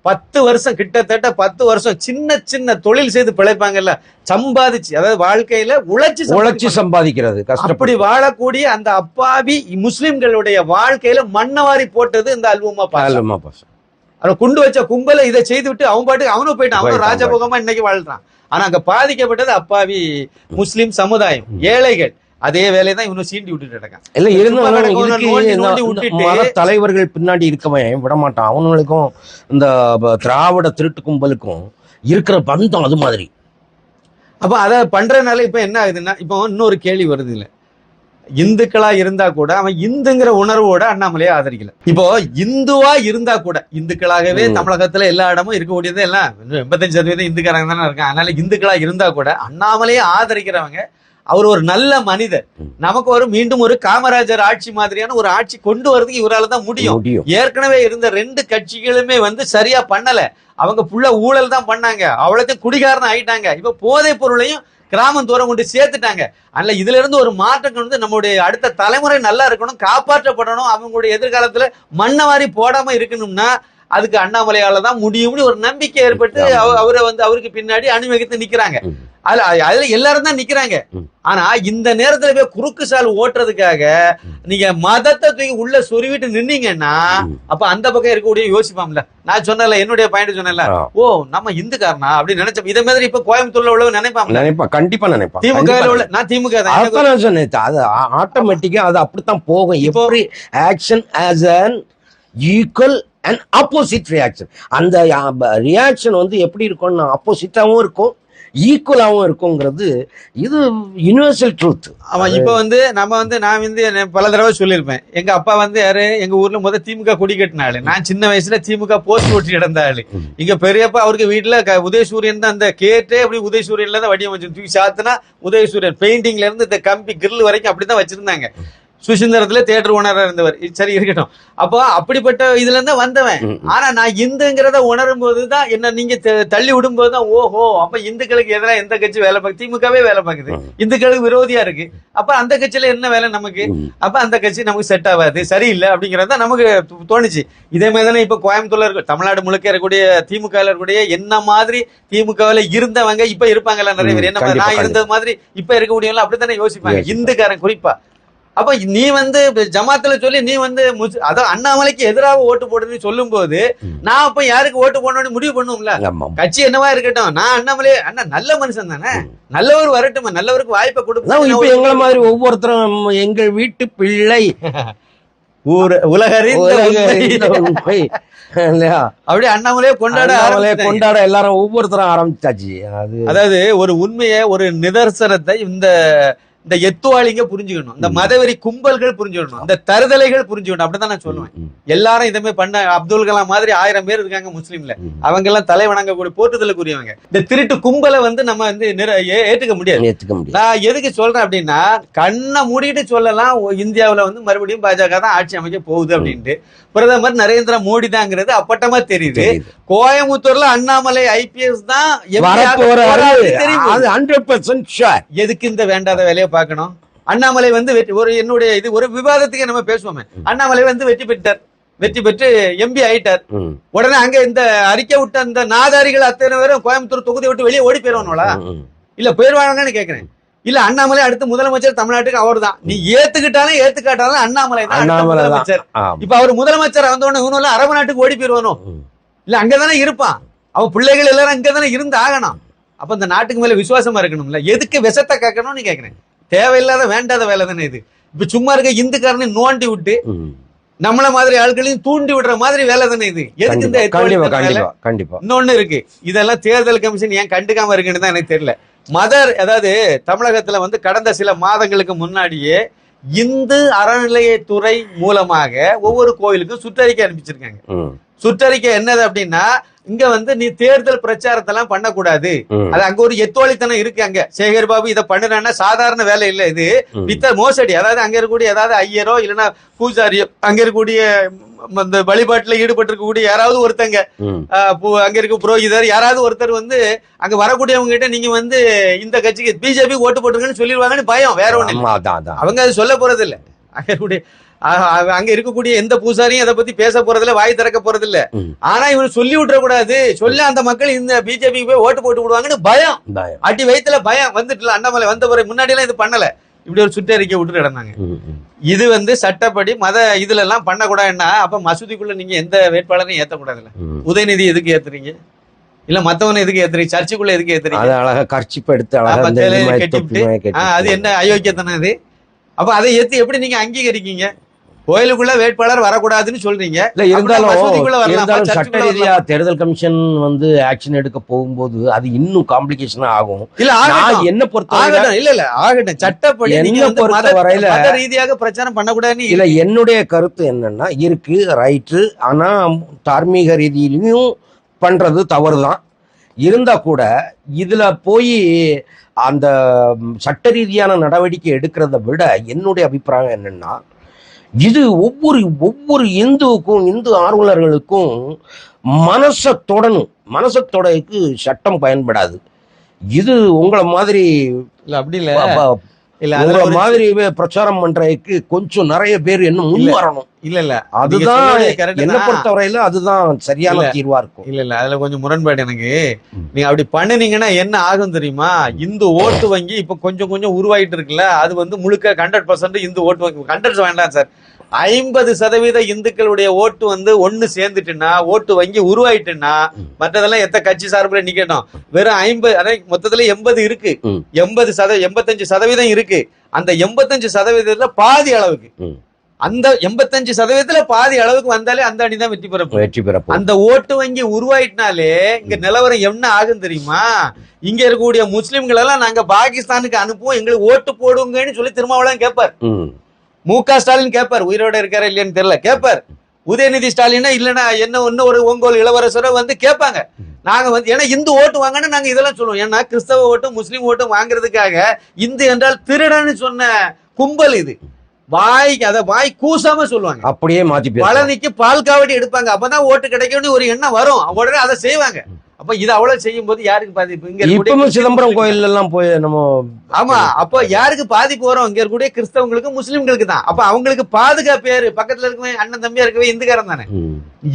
பத்து வருஷம் கிட்டத்தட்ட பத்து வருஷம் சின்ன சின்ன தொழில் செய்து பிழைப்பாங்கல்ல சம்பாதிச்சு அதாவது வாழ்க்கையில உழைச்சு உழைச்சு. சம்பாதிக்கிறது அப்படி வாழக்கூடிய அந்த அப்பாவி முஸ்லிம்களுடைய வாழ்க்கையில மண்ணவாரி போட்டது இந்த அல்வமா பாசம் அவன் குண்டு வச்ச கும்பல இதை செய்து விட்டு அவன் பாட்டுக்கு அவனும் போயிட்டான். அவனும் ராஜபோகமா இன்னைக்கு வாழ்றான். ஆனா அங்க பாதிக்கப்பட்டது அப்பாவி முஸ்லிம் சமுதாயம் ஏழைகள். அதே வேலையை தான் இவனும் சீண்டி விட்டுட்டு இருக்கான். இல்ல இருந்தாலும் தலைவர்கள் பின்னாடி இருக்கவன் விட மாட்டான் அவனுங்களுக்கும் இந்த திராவிட திருட்டு கும்பலுக்கும் இருக்கிற பந்தம் அது மாதிரி. அப்ப அதை பண்றதுனால இப்ப என்ன ஆகுதுன்னா இப்போ இன்னொரு கேள்வி வருது இல்ல இந்துக்களா இருந்தா கூட அவன் இந்துங்கிற உணர்வோட அண்ணாமலையை ஆதரிக்கல. இப்போ இந்துவா இருந்தா கூட இந்துக்களாகவே. தமிழகத்துல எல்லா இடமும் இருக்கக்கூடியது எல்லாம் எண்பத்தஞ்சு சதவீதம் இந்துக்காரங்க தானே இருக்காங்க. அதனால இந்துக்களா இருந்தா கூட அண்ணாமலையை ஆதரிக்கிறவங்க அவர் ஒரு நல்ல மனிதர். நமக்கு ஒரு மீண்டும் ஒரு காமராஜர் ஆட்சி மாதிரியான ஒரு ஆட்சி கொண்டு வரதுக்கு இவரால தான் முடியும். ஏற்கனவே இருந்த ரெண்டு கட்சிகளுமே வந்து சரியா பண்ணல. அவங்க புள்ள ஊழல் தான் பண்ணாங்க. அவ்வளோத்தையும் குடிகாரன் ஆயிட்டாங்க. இப்ப போதைப் பொருளையும் கிராமம் தூரம் கொண்டு சேர்த்துட்டாங்க. அதனால இதுல இருந்து ஒரு மாற்றம் வந்து நம்மளுடைய அடுத்த தலைமுறை நல்லா இருக்கணும் காப்பாற்றப்படணும் அவங்களுடைய எதிர்காலத்துல மண்ணவாரி போடாம இருக்கணும்னா அதுக்கு அண்ணாமலையால தான் முடியும்னு ஒரு நம்பிக்கை ஏற்பட்டு அவ- அவரை வந்து அவருக்கு பின்னாடி அணிவகுத்து நிக்கிறாங்க. அதுல அதுல எல்லாரும் தான் நிக்கிறாங்க. ஆனா இந்த நேரத்துல போய் குறுக்கு சால் ஓட்டுறதுக்காக நீங்க மதத்தை தூக்கி உள்ள சொருவிட்டு நின்னீங்கன்னா. அப்ப அந்த பக்கம் இருக்கக்கூடிய யோசிப்பாம்ல நான் சொன்னல என்னுடைய பாயிண்ட் சொன்னேன்ல. ஆ. ஓ நம்ம இந்துக்காரனா அப்படின்னு நினைச்சோம் இதே மாதிரி இப்ப கோயம்புத்தூர்ல உள்ளவங்க நினைப்பாங்க நினைப்பா கண்டிப்பா நினைப்பா திமுக உள்ள நான் திமுக தான். சொன்னேன் அது ஆட்டோமேட்டிக்கா அது அப்படித்தான் போகும். எப்படி action as an equal and opposite reaction அந்த ரியாக்ஷன் வந்து எப்படி இருக்கும்னா ஆப்போசிட்டாவும் இருக்கும். ஈக்குவலாவும் இருக்குங்கிறது இது யுனிவர்சல் ட்ரூத் அவன் இப்ப வந்து நம்ம வந்து நான் வந்து பல தடவை சொல்லியிருப்பேன். எங்க அப்பா வந்து யாரு எங்க ஊர்ல முத திமுக கொடி கட்டின ஆளு நான் சின்ன வயசுல திமுக போஸ்ட் ஆளு. ம். இங்க பெரியப்பா அவருக்கு வீட்டுல க- உதயசூரியன் தான் அந்த கேட்டே அப்படி உதயசூரியன்ல தான் வடிவம் வச்சு தூக்கி சாத்துனா உதயசூரியன் பெயிண்டிங்ல இருந்து இந்த கம்பி கிரில் வரைக்கும் அப்படிதான் வச்சிருந்தாங்க. சுசீந்திரத்துல தேட்டர் ஓனரா இருந்தவர். சரி இருக்கட்டும். அப்போ அப்படிப்பட்ட இதுல இருந்து வந்தவன். ஆனா நான் இந்துங்கிறத உணரும் போதுதான் என்ன நீங்க தள்ளி விடும் போதுதான் ஓஹோ அப்ப இந்துக்களுக்கு எதிராக எந்த கட்சி வேலை பார்க்கு திமுகவே வேலை பார்க்குது. இந்துக்களுக்கு விரோதியா இருக்கு. அப்ப அந்த கட்சியில என்ன வேலை நமக்கு. அப்ப அந்த கட்சி நமக்கு செட் ஆகாது சரியில்லை அப்படிங்கறது நமக்கு தோணுச்சு. இதே மாதிரி தானே இப்ப கோயம்புத்தூர்ல இருக்க. தமிழ்நாடு முழுக்க இருக்கக்கூடிய திமுக இருக்கக்கூடிய என்ன மாதிரி திமுகவில் இருந்தவங்க இப்ப இருப்பாங்கல்ல நிறைய பேர். என்ன நான் இருந்தது மாதிரி இப்ப இருக்கக்கூடியவங்க அப்படித்தானே யோசிப்பாங்க. யோசிப்பாங்க. இந்துக்காரன் குறிப்பா. அப்ப நீ வந்து ஜமாத்துல சொல்லி நீ வந்து அதான் அண்ணாமலைக்கு எதிராக ஓட்டு போடுன்னு சொல்லும் போது. நான் அப்ப யாருக்கு ஓட்டு போடணும்னு முடிவு பண்ணுவோம்ல? கட்சி என்னவா இருக்கட்டும். நான் அண்ணாமலை அண்ணா நல்ல மனுஷன் தானே. நல்லவர் வரட்டும் நல்லவருக்கு வாய்ப்பை கொடுப்போம் இப்ப எங்களை மாதிரி ஒவ்வொருத்தரும் எங்கள் வீட்டு பிள்ளை. ஊர் உலகறிந்த உலக உண்மை. இல்லையா? அப்படியே அண்ணாமலையே கொண்டாட அண்ணாமலை ஆரம்பிச்சிட்டாங்க. கொண்டாட எல்லாரும் ஒவ்வொருத்தரும் ஆரம்பிச்சாச்சு. அது அதாவது ஒரு உண்மையை ஒரு நிதர்சனத்தை இந்த இந்த எத்துவாளிங்க புரிஞ்சுக்கணும். இந்த. மதவெறி கும்பல்கள் புரிஞ்சுக்கணும். இந்த தருதலைகள் புரிஞ்சுக்கணும். அப்படிதான் நான் சொல்லுவேன். எல்லாரும் இதுமே பண்ண அப்துல் கலாம் மாதிரி ஆயிரம் பேர் இருக்காங்க முஸ்லீம்ல. அவங்க எல்லாம் தலை வணங்கக்கூடிய போற்றுதலுக்குரியவங்க. இந்த திருட்டு கும்பலை வந்து நம்ம வந்து நிர- ஏ- ஏத்துக்க முடியாது. நான் எதுக்கு சொல்றேன் அப்படின்னா கண்ணை மூடிட்டு சொல்லலாம் இந்தியாவுல வந்து மறுபடியும் பாஜக தான் ஆட்சி அமைக்க போகுது அப்படின்ட்டு. பிரதமர் நரேந்திர மோடி தாங்கிறது அப்பட்டமா தெரியுது. கோயம்புத்தூர்ல அண்ணாமலை ஐபிஎஸ் தான் எதுக்கு இந்த வேண்டாத வேலையை பார்க்கணும்? அண்ணாமலை வந்து வெற்றி ஒரு என்னுடைய இது ஒரு விவாதத்துக்கு நம்ம பேசுவோமே. அண்ணாமலை வந்து வெற்றி பெற்றார். வெற்றி பெற்று எம்பி ஆயிட்டார். உடனே அங்க இந்த அறிக்கை விட்ட அந்த நாதாரிகள் அத்தனை பேரும் கோயம்புத்தூர் தொகுதி விட்டு வெளியே ஓடி போயிருவானுங்களா இல்ல போயிருவாங்கன்னு கேக்குறேன். இல்ல அண்ணாமலை அடுத்து முதலமைச்சர் தமிழ்நாட்டுக்கு அவர்தான். நீ ஏத்துக்கிட்டாலும் ஏத்துக்காட்டாலும் அண்ணாமலை தான் அண்ணாமலை தான். முதலமைச்சர். இப்ப அவர் முதலமைச்சர் வந்த உடனே இவனும் அரபு நாட்டுக்கு ஓடி போயிருவானோ? ம். இல்ல அங்கதானே இருப்பான். அவன் பிள்ளைகள் எல்லாரும் அங்கதானே இருந்து ஆகணும். அப்ப இந்த நாட்டுக்கு மேல விசுவாசமா இருக்கணும்ல? எதுக்கு விஷத்தை கேட்கணும்னு கேக்குறேன் தேவையில்லாத வேண்டாத வேலை தானே இது. இப்ப சும்மா இருக்க இந்துக்காரனை நோண்டி விட்டு. நம்மள மாதிரி ஆட்களையும் தூண்டி விடுற மாதிரி வேலை தானே இது. எதுக்கு இந்த கண்டிப்பா. இன்னொன்னு இருக்கு. இதெல்லாம் தேர்தல் கமிஷன் ஏன் கண்டுக்காம இருக்குன்னு தான் எனக்கு தெரியல. மதர் அதாவது தமிழகத்துல வந்து கடந்த சில மாதங்களுக்கு முன்னாடியே இந்து அறநிலையத்துறை மூலமாக ஒவ்வொரு கோயிலுக்கும் சுற்றறிக்கை அனுப்பிச்சிருக்காங்க. சுற்றறிக்கை என்னது அப்படின்னா இங்க வந்து நீ தேர்தல் பிரச்சாரத்தை எல்லாம் பண்ணக்கூடாது. அது அங்க ஒரு எத்தோழித்தனம் இருக்கு அங்க சேகர் பாபு இதை பண்ணுறான்னா சாதாரண வேலை இல்ல இது. வித்த மோசடி அதாவது அங்க இருக்கக்கூடிய ஏதாவது ஐயரோ இல்லைன்னா பூஜாரியோ அங்க இருக்கக்கூடிய இந்த வழிபாட்டுல ஈடுபட்டு இருக்கக்கூடிய யாராவது ஒருத்தங்க அங்க இருக்க புரோகிதர் யாராவது ஒருத்தர் வந்து அங்க வரக்கூடியவங்க கிட்ட நீங்க வந்து இந்த கட்சிக்கு பிஜேபி ஓட்டு போட்டுருங்கன்னு சொல்லிடுவாங்கன்னு பயம் வேற ஒண்ணு அவங்க அது சொல்ல போறது இல்ல. அங்க இருக்கக்கூடிய ஆஹ் அஹ் அங்க இருக்கக்கூடிய எந்த பூசாரியும் அதை பத்தி பேச போறது இல்ல வாய் திறக்க போறது இல்ல. ஆனா இவன் சொல்லி விட்டுற கூடாது சொல்ல அந்த மக்கள் இந்த பிஜேபி போய் ஓட்டு போட்டு விடுவாங்கன்னு பயம். அடி வயித்துல பயம் வந்துட்டுல அண்ணாமலை வந்த முன்னாடி எல்லாம் இது பண்ணல. இப்படி ஒரு சுற்றறிக்கை விட்டுட்டு கிடந்தாங்க. இது வந்து சட்டப்படி மத இதுல எல்லாம் பண்ணக்கூடாதுன்னா அப்ப மசூதிக்குள்ள நீங்க எந்த வேட்பாளரையும் ஏத்தக்கூடாதுல்ல. உதயநிதி எதுக்கு ஏத்துறீங்க? இல்ல மத்தவனை எதுக்கு ஏத்துறீங்க? சர்ச்சுக்குள்ள எதுக்கு ஏத்துறீங்க? அது அழகா கர்ச்சிப் எடுத்து அழகா கட்டிவிட்டு, அது என்ன அயோக்கியத்தனம் அது? அப்ப அதை ஏத்து எப்படி நீங்க அங்கீகரிக்கீங்க? கோயிலுக்குள்ள வேட்பாளர் வரக்கூடாதுன்னு சொல்றீங்க. இல்ல இருந்தாலும்? இருந்தாலும் சட்ட ரீதியா தேர்தல் கமிஷன் வந்து ஆக்ஷன் எடுக்க போகும்போது அது இன்னும் காம்ப்ளிகேஷனா ஆகும். இல்ல என்ன ஆகட்டும். இல்ல இல்ல ஆகட்டும். சட்டப்படி என்னை பொறுத்தவரையில- மத ரீதியாக பிரச்சாரம் பண்ணக்கூடாதுன்னு இல்ல என்னுடைய கருத்து என்னன்னா இருக்கு ரைட்டு ஆனா தார்மீக ரீதியிலையும் பண்றது தவறுதான். இருந்தா கூட இதுல போய் அந்த சட்ட ரீதியான நடவடிக்கை எடுக்கிறத விட என்னுடைய அபிப்பிராயம் என்னன்னா இது ஒவ்வொரு ஒவ்வொரு இந்துவுக்கும் இந்து ஆர்வலர்களுக்கும் மனசை தொடணும். மனசை தொடக்கு சட்டம் பயன்படாது. இது உங்களை மாதிரி இல்ல அப்படி இல்ல. இல்ல மாதிரி பிரச்சாரம் பண்றதுக்கு கொஞ்சம் நிறைய பேர் என்ன முன். வரணும் இல்ல இல்ல அதுதான் என்ன. பொறுத்தவரையில அதுதான் சரியான. தீர்வா இருக்கும் இல்ல இல்ல அதுல கொஞ்சம் முரண்பாடு எனக்கு. நீங்க அப்படி பண்ணுனீங்கன்னா என்ன ஆகும் தெரியுமா இந்து ஓட்டு வங்கி இப்ப கொஞ்சம் கொஞ்சம் உருவாயிட்டு இருக்குல்ல அது வந்து முழுக்க ஹண்ட்ரட் பர்சன்ட் இந்து ஓட்டு வங்கி ஹண்ட்ரட் வேண்டாம் சார் ஐம்பது சதவீத இந்துக்களுடைய ஓட்டு வந்து ஒண்ணு சேர்ந்துட்டுன்னா ஓட்டு வங்கி உருவாயிட்டுன்னா. மற்றதெல்லாம் எத்த கட்சி சார்பில் நிக்கட்டும் வெறும் ஐம்பது அதாவது மொத்தத்துல எண்பது இருக்கு. எண்பது சத எண்பத்தஞ்சு சதவீதம் இருக்கு அந்த எண்பத்தஞ்சு சதவீதத்துல பாதி அளவுக்கு. அந்த எண்பத்தஞ்சு சதவீதத்துல பாதி அளவுக்கு வந்தாலே அந்த அணி தான் வெற்றி பெற போகுது. வெற்றி பெற போகுது. அந்த ஓட்டு வங்கி உருவாயிட்டனாலே இங்க நிலவரம் என்ன ஆகும் தெரியுமா இங்க இருக்கக்கூடிய முஸ்லிம்கள் எல்லாம் நாங்க பாகிஸ்தானுக்கு அனுப்புவோம் எங்களுக்கு ஓட்டு போடுங்கன்னு சொல்லி திருமாவளவன் கேட்பார் மு க ஸ்டாலின் கேட்பார் உயிரோட இருக்காரு இல்லையான்னு தெரியல. கேட்பார் உதயநிதி ஸ்டாலினா இல்லைன்னா என்ன ஒண்ணு ஒரு ஒங்கோல் இளவரசரோ வந்து கேட்பாங்க நாங்க வந்து ஏன்னா இந்து ஓட்டு வாங்கன்னு நாங்க இதெல்லாம் சொல்லுவோம். ஏன்னா கிறிஸ்தவ ஓட்டும் முஸ்லீம் ஓட்டும் வாங்குறதுக்காக இந்து என்றால் திருடன்னு சொன்ன கும்பல் இது. வாய்க்கு அத வாய் கூசாம சொல்லுவாங்க. அப்படியே மாத்தி. பழனிக்கு பால் காவடி எடுப்பாங்க. அப்பதான் ஓட்டு கிடைக்கும்னு ஒரு எண்ணம் வரும். உடனே அதை செய்வாங்க. அப்ப இது அவ்வளவு செய்யும் போது யாருக்கு பாதிப்பு இங்க இப்பவும் சிதம்பரம் கோயில் எல்லாம் போய் நம்ம ஆமா. அப்ப யாருக்கு பாதிப்பு வரும் இங்க இருக்கக்கூடிய கிறிஸ்தவங்களுக்கு முஸ்லிம்களுக்கு தான். அப்ப அவங்களுக்கு பாதுகாப்பு யாரு பக்கத்துல இருக்கவே அண்ணன் தம்பியா இருக்கவே இந்துக்காரன் தானே.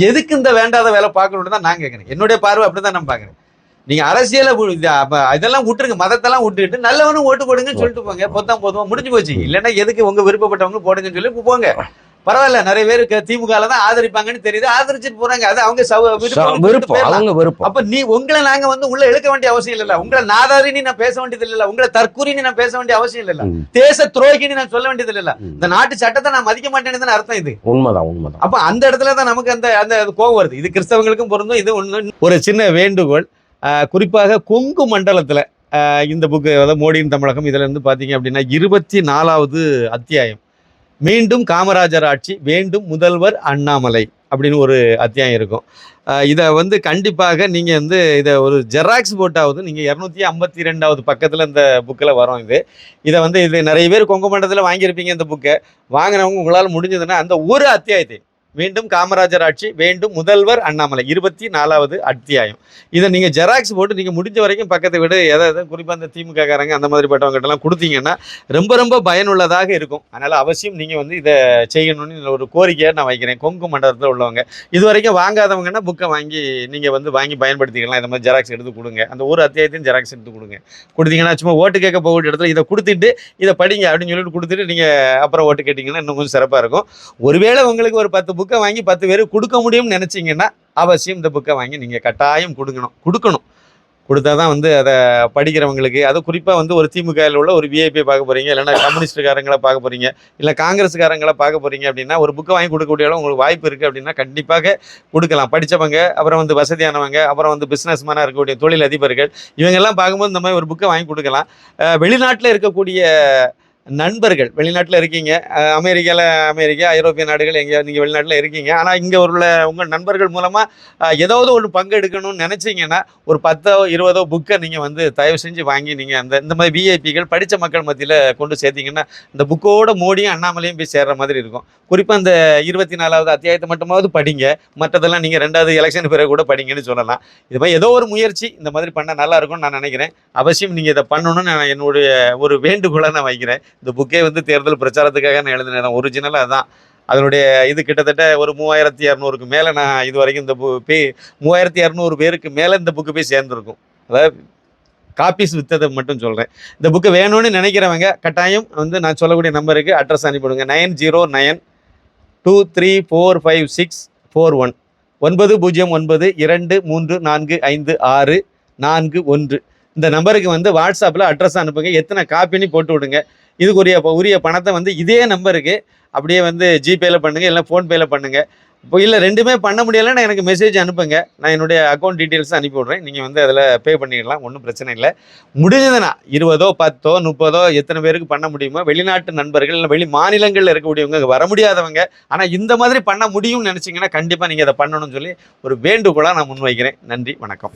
எதுக்கு இந்த வேண்டாத வேலை பார்க்கணும்னு தான் நான் கேட்கறேன் என்னுடைய பார்வை அப்படிதான் நான் பாக்குறேன் நீங்க அரசியல இதெல்லாம் விட்டுருங்க மதத்தெல்லாம் விட்டுட்டு நல்லவனும் ஓட்டு போடுங்கன்னு சொல்லிட்டு போங்க. பொத்தாம் போதுமா முடிஞ்சு போச்சு. இல்லைன்னா எதுக்கு உங்க விருப்பப்பட்டவங்க போடுங்கன்னு சொல்லி போங்க. பரவாயில்ல நிறைய பேருக்கு திமுக தான் ஆதரிப்பாங்கன்னு தெரியுது. ஆதரிச்சுட்டு போறாங்க. அது அவங்க விருப்பம். அப்ப நீ உங்களை நாங்க வந்து உள்ள இழுக்க வேண்டிய அவசியம் இல்ல உங்களை நாதாரின்னு நான் பேச வேண்டியது இல்ல உங்களை தற்கூரின்னு நான் பேச வேண்டிய அவசியம் இல்ல. தேச துரோகின்னு நான் சொல்ல வேண்டியது இல்ல. இந்த நாட்டு சட்டத்தை நான் மதிக்க மாட்டேன்னு அர்த்தம் இது. உண்மைதான் உண்மைதான். அப்ப அந்த இடத்துல தான் நமக்கு அந்த அந்த கோவம் வருது. இது கிறிஸ்தவங்களுக்கும் பொருந்தும் இது ஒண்ணு. ஒரு சின்ன வேண்டுகோள். குறிப்பாக கொங்கு மண்டலத்தில் இந்த புக்கு அதாவது மோடியின் தமிழகம் இதுல இருந்து அப்படின்னா இருபத்தி நாலாவது அத்தியாயம். மீண்டும் காமராஜர் ஆட்சி வேண்டும் முதல்வர் அண்ணாமலை அப்படின்னு ஒரு அத்தியாயம் இருக்கும். இதை வந்து கண்டிப்பாக நீங்கள் வந்து இதை ஒரு ஜெராக்ஸ் போட்டாவது நீங்கள் இரநூத்தி ஐம்பத்தி ரெண்டாவது பக்கத்தில் இந்த புக்கில் வரும் இது. இதை வந்து இது நிறைய பேர் கொங்கு மண்டலத்தில் வாங்கியிருப்பீங்க இந்த புக்கை. வாங்கினவங்க உங்களால் முடிஞ்சதுன்னா அந்த ஒரு அத்தியாயத்தை மீண்டும் காமராஜர் ஆட்சி வேண்டும் முதல்வர் அண்ணாமலை. இருபத்தி நாலாவது அத்தியாயம். இதை நீங்கள் ஜெராக்ஸ் போட்டு நீங்கள் முடிஞ்ச வரைக்கும் பக்கத்தை விட எதாவது குறிப்பாக அந்த திமுக காரங்க அந்த மாதிரி பட்டவங்ககிட்டலாம் கொடுத்தீங்கன்னா ரொம்ப ரொம்ப பயனுள்ளதாக இருக்கும். அதனால் அவசியம் நீங்கள் வந்து இதை செய்யணும்னு ஒரு கோரிக்கையை நான் வைக்கிறேன். கொங்கு மண்டலத்தில் உள்ளவங்க. இது வரைக்கும் வாங்காதவங்கன்னா புக்கை வாங்கி நீங்கள் வந்து வாங்கி பயன்படுத்திக்கலாம். இந்த மாதிரி ஜெராக்ஸ் எடுத்து கொடுங்க. அந்த ஒரு அத்தியாயத்தையும் ஜெராக்ஸ் எடுத்து கொடுங்க. கொடுத்தீங்கன்னா சும்மா ஓட்டு கேட்க போகிற இடத்துல இதை கொடுத்துட்டு இதை படிங்க அப்படின்னு சொல்லிட்டு கொடுத்துட்டு நீங்கள் அப்புறம் ஓட்டு கேட்டிங்கன்னா இன்னும் கொஞ்சம் சிறப்பாக இருக்கும். ஒருவேளை உங்களுக்கு ஒரு பத்து புக்கை வாங்கி பத்து பேருக்கு கொடுக்க முடியும்னு நினச்சிங்கன்னா அவசியம் இந்த புக்கை வாங்கி நீங்கள் கட்டாயம் கொடுக்கணும் கொடுக்கணும். கொடுத்தா தான் வந்து அதை படிக்கிறவங்களுக்கு அது குறிப்பாக வந்து ஒரு திமுகவில் உள்ள ஒரு விஐபி பார்க்க போகிறீங்க இல்லைன்னா கம்யூனிஸ்டுக்காரங்களை பார்க்க போகிறீங்க இல்லை காங்கிரஸ்காரங்களை பார்க்க போகிறீங்க அப்படின்னா ஒரு புக்கை வாங்கி கொடுக்கக்கூடிய அளவு உங்களுக்கு வாய்ப்பு இருக்குது அப்படின்னா கண்டிப்பாக கொடுக்கலாம். படித்தவங்க அப்புறம் வந்து வசதியானவங்க அப்புறம் வந்து பிஸ்னஸ் மேனாக இருக்கக்கூடிய தொழில் அதிபர்கள் இவங்கெல்லாம் பார்க்கும்போது இந்த மாதிரி ஒரு புக்கை வாங்கி கொடுக்கலாம். வெளிநாட்டில் இருக்கக்கூடிய நண்பர்கள் வெளிநாட்டில் இருக்கீங்க. அமெரிக்காவில் அமெரிக்கா ஐரோப்பிய நாடுகள் எங்கேயா நீங்கள் வெளிநாட்டில் இருக்கீங்க. ஆனால் இங்கே உள்ள உங்கள் நண்பர்கள் மூலமாக ஏதாவது ஒன்று பங்கெடுக்கணும்னு நினச்சிங்கன்னா ஒரு பத்தோ இருபதோ புக்கை நீங்கள் வந்து தயவு செஞ்சு வாங்கி நீங்கள் அந்த இந்த மாதிரி விஐபிகள் படித்த மக்கள் மத்தியில் கொண்டு சேர்த்தீங்கன்னா இந்த புக்கோட மோடியும் அண்ணாமலையும் போய் சேர்ற மாதிரி இருக்கும். குறிப்பாக இந்த இருபத்தி நாலாவது அத்தியாயத்தை மட்டுமாவது படிங்க. மற்றதெல்லாம் நீங்கள் ரெண்டாவது எலெக்ஷன் பிறகு கூட படிங்கன்னு சொல்லலாம். இது மாதிரி ஏதோ ஒரு முயற்சி இந்த மாதிரி பண்ணால் நல்லா இருக்கும்னு நான் நினைக்கிறேன். அவசியம் நீங்கள் இதை பண்ணணும்னு நான் என்னுடைய ஒரு வேண்டுகோளை நான் வைக்கிறேன். இந்த புக்கே வந்து தேர்தல் பிரச்சாரத்துக்காக நான் எழுதினேன் ஒரிஜினலாக அதான். அதனுடைய இது கிட்டத்தட்ட ஒரு மூவாயிரத்தி இரநூறுக்கு மேலே நான் இது வரைக்கும் இந்த பு போய் மூவாயிரத்தி இரநூறு பேருக்கு மேலே இந்த புக்கு போய் சேர்ந்துருக்கும். அதாவது காப்பீஸ் வித்ததை மட்டும் சொல்கிறேன் இந்த புக்கு வேணும்னு நினைக்கிறவங்க கட்டாயம் வந்து நான் சொல்லக்கூடிய நம்பருக்கு அட்ரஸ் அனுப்பிவிடுங்க. Nine zero nine two three four five six four one. ஒன்பது பூஜ்ஜியம் ஒன்பது இரண்டு மூன்று நான்கு ஐந்து ஆறு நான்கு ஒன்று. இந்த நம்பருக்கு வந்து வாட்ஸ்அப்பில் அட்ரஸ் அனுப்புங்க. எத்தனை காப்பின்னு போட்டு விடுங்க. இதுக்குரிய உரிய உரிய பணத்தை வந்து இதே நம்பருக்கு அப்படியே வந்து ஜிபேல பண்ணுங்க இல்லை ஃபோன்பேல பண்ணுங்க. இப்போ இல்லை ரெண்டுமே பண்ண முடியலைன்னா எனக்கு மெசேஜ் அனுப்புங்க. நான் என்னுடைய அக்கௌண்ட் டீட்டெயில்ஸ் அனுப்பி விட்றேன். நீங்கள் வந்து அதில் பே பண்ணிடலாம் ஒன்றும் பிரச்சனை இல்லை. முடிஞ்சதுன்னா இருபதோ பத்தோ முப்பதோ எத்தனை பேருக்கு பண்ண முடியுமோ வெளிநாட்டு நண்பர்கள் இல்லை வெளி மாநிலங்களில் இருக்கக்கூடியவங்க வர முடியாதவங்க ஆனால் இந்த மாதிரி பண்ண முடியும்னு நினச்சிங்கன்னா கண்டிப்பாக நீங்கள் அதை பண்ணணும்னு சொல்லி ஒரு வேண்டுகோளாக நான் முன்வைக்கிறேன். நன்றி வணக்கம்.